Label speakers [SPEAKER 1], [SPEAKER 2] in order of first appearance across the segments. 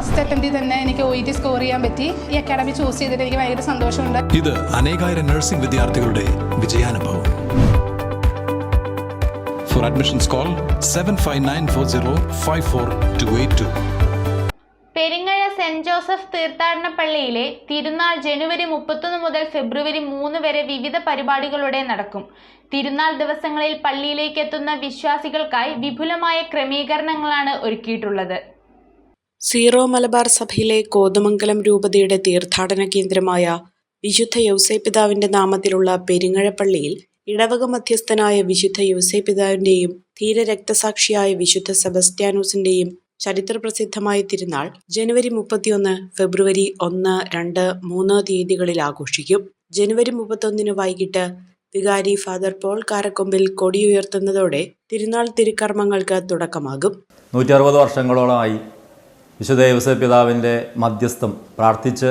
[SPEAKER 1] First അറ്റംപ്റ്റിൽ തന്നെ എനിക്ക് O E T score ചെയ്യാൻ പറ്റി. ഈ അക്കാഡമി ചൂസ് ചെയ്തിട്ട് എനിക്ക് ഭയങ്കര സന്തോഷമുണ്ട്.
[SPEAKER 2] ഇത് അനേകായിരം നഴ്സിംഗ് വിദ്യാർത്ഥികളുടെ വിജയാനുഭവം. For admissions call seven five nine four zero five four two eight two
[SPEAKER 3] Peringazha Saint Joseph തീർത്ഥാടന പള്ളിയിലെ തിരുനാൾ ജനുവരി മുപ്പത്തൊന്ന് മുതൽ ഫെബ്രുവരി മൂന്ന് വരെ വിവിധ പരിപാടികളോടെ നടക്കും. തിരുനാൾ ദിവസങ്ങളിൽ പള്ളിയിലേക്ക് എത്തുന്ന വിശ്വാസികൾക്കായി വിപുലമായ ക്രമീകരണങ്ങളാണ് ഒരുക്കിയിട്ടുള്ളത്.
[SPEAKER 4] സീറോ മലബാർ സഭയിലെ കോതമംഗലം രൂപതയുടെ തീർത്ഥാടന കേന്ദ്രമായ വിശുദ്ധ യൗസേപിതാവിന്റെ നാമത്തിലുള്ള പെരിങ്ങഴപ്പള്ളിയിൽ ഇടവക മധ്യസ്ഥനായ വിശുദ്ധ യൗസേപിതാവിന്റെയും ധീര രക്തസാക്ഷിയായ വിശുദ്ധ സെബസ്ത്യാനോസിന്റെയും ചരിത്രപ്രസിദ്ധമായ തിരുനാൾ ജനുവരി മുപ്പത്തിയൊന്ന് ഫെബ്രുവരി ഒന്ന് രണ്ട് മൂന്ന് തീയതികളിൽ ആഘോഷിക്കും. ജനുവരി മുപ്പത്തൊന്നിന് വൈകിട്ട് വികാരി ഫാദർ പോൾ കാരക്കൊമ്പിൽ കൊടിയുയർത്തുന്നതോടെ തിരുനാൾ തിരുക്കർമ്മങ്ങൾക്ക് തുടക്കമാകും.
[SPEAKER 5] നൂറ്റി അറുപത് വർഷങ്ങളോളമായി വിശുദ്ധ യോസഫ് പിതാവിന്റെ മധ്യസ്ഥം പ്രാർത്ഥിച്ച്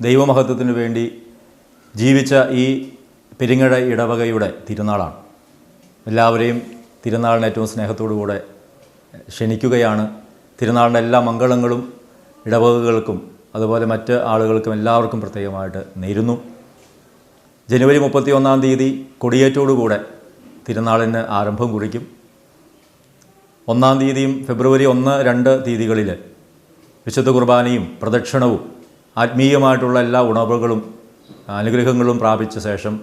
[SPEAKER 5] ദൈവമഹത്വത്തിനു വേണ്ടി ജീവിച്ച ഈ പെരിങ്ങഴ ഇടവകയുടെ തിരുനാളാണ്. എല്ലാവരെയും തിരുനാളിന് ഏറ്റവും സ്നേഹത്തോടുകൂടെ ക്ഷണിക്കുകയാണ്. തിരുനാളിന്റെ എല്ലാ മംഗളങ്ങളും ഇടവകകൾക്കും അതുപോലെ മറ്റ് ആളുകൾക്കും എല്ലാവർക്കും പ്രത്യേകമായിട്ട് നേരുന്നു. ജനുവരി മുപ്പത്തി ഒന്നാം തീയതി കൊടിയേറ്റോടുകൂടെ തിരുനാളിന് ആരംഭം കുറിക്കും. ഒന്നാം തീയതിയും ഫെബ്രുവരി ഒന്ന് രണ്ട് തീയതികളിൽ വിശുദ്ധ കുർബാനയും പ്രദക്ഷിണവും ആത്മീയമായിട്ടുള്ള എല്ലാ ഉണവുകളും അനുഗ്രഹങ്ങളും പ്രാപിച്ച ശേഷം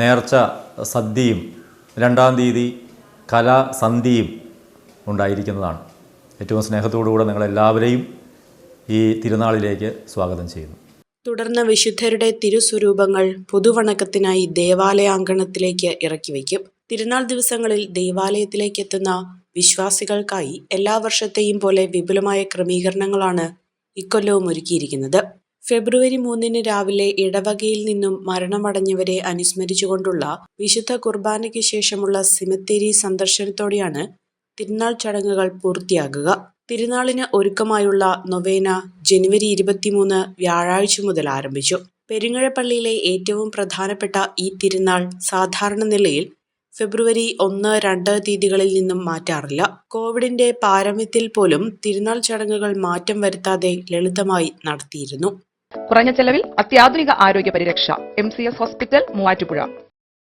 [SPEAKER 5] നേർച്ച സദ്യയും രണ്ടാം തീയതി കലാസന്ധിയും ഉണ്ടായിരിക്കുന്നതാണ്. ഏറ്റവും സ്നേഹത്തോടുകൂടെ നിങ്ങളെല്ലാവരെയും ഈ തിരുനാളിലേക്ക് സ്വാഗതം ചെയ്യുന്നു.
[SPEAKER 4] തുടർന്ന് വിശുദ്ധരുടെ തിരുസ്വരൂപങ്ങൾ പൊതുവണക്കത്തിനായി ദേവാലയാങ്കണത്തിലേക്ക് ഇറക്കി വയ്ക്കും. തിരുനാൾ ദിവസങ്ങളിൽ ദേവാലയത്തിലേക്ക് എത്തുന്ന വിശ്വാസികൾക്കായി എല്ലാ വർഷത്തെയും പോലെ വിപുലമായ ക്രമീകരണങ്ങളാണ് ഇക്കൊല്ലവും ഒരുക്കിയിരിക്കുന്നത്. ഫെബ്രുവരി മൂന്നിന് രാവിലെ ഇടവകയിൽ നിന്നും മരണമടഞ്ഞവരെ അനുസ്മരിച്ചുകൊണ്ടുള്ള വിശുദ്ധ കുർബാനയ്ക്ക് ശേഷമുള്ള സിമത്തേരി സന്ദർശനത്തോടെയാണ് തിരുനാൾ ചടങ്ങുകൾ പൂർത്തിയാകുക. തിരുനാളിന് ഒരുക്കമായുള്ള നൊവേന ജനുവരി ഇരുപത്തിമൂന്ന് വ്യാഴാഴ്ച മുതൽ ആരംഭിച്ചു. പെരിങ്ങഴപ്പള്ളിയിലെ ഏറ്റവും പ്രധാനപ്പെട്ട ഈ തിരുനാൾ സാധാരണ നിലയിൽ ഫെബ്രുവരി ഒന്ന് രണ്ട് തീയതികളിൽ നിന്നും മാറ്റാറില്ല. കോവിഡിന്റെ പാരമ്യത്തിൽ പോലും തിരുനാൾ ചടങ്ങുകൾ മാറ്റം വരുത്താതെ ലളിതമായി നടത്തിയിരുന്നു.
[SPEAKER 6] കുറഞ്ഞ ചെലവിൽ അത്യാധുനിക ആരോഗ്യ പരിരക്ഷ M C S hospital Muvattupuzha.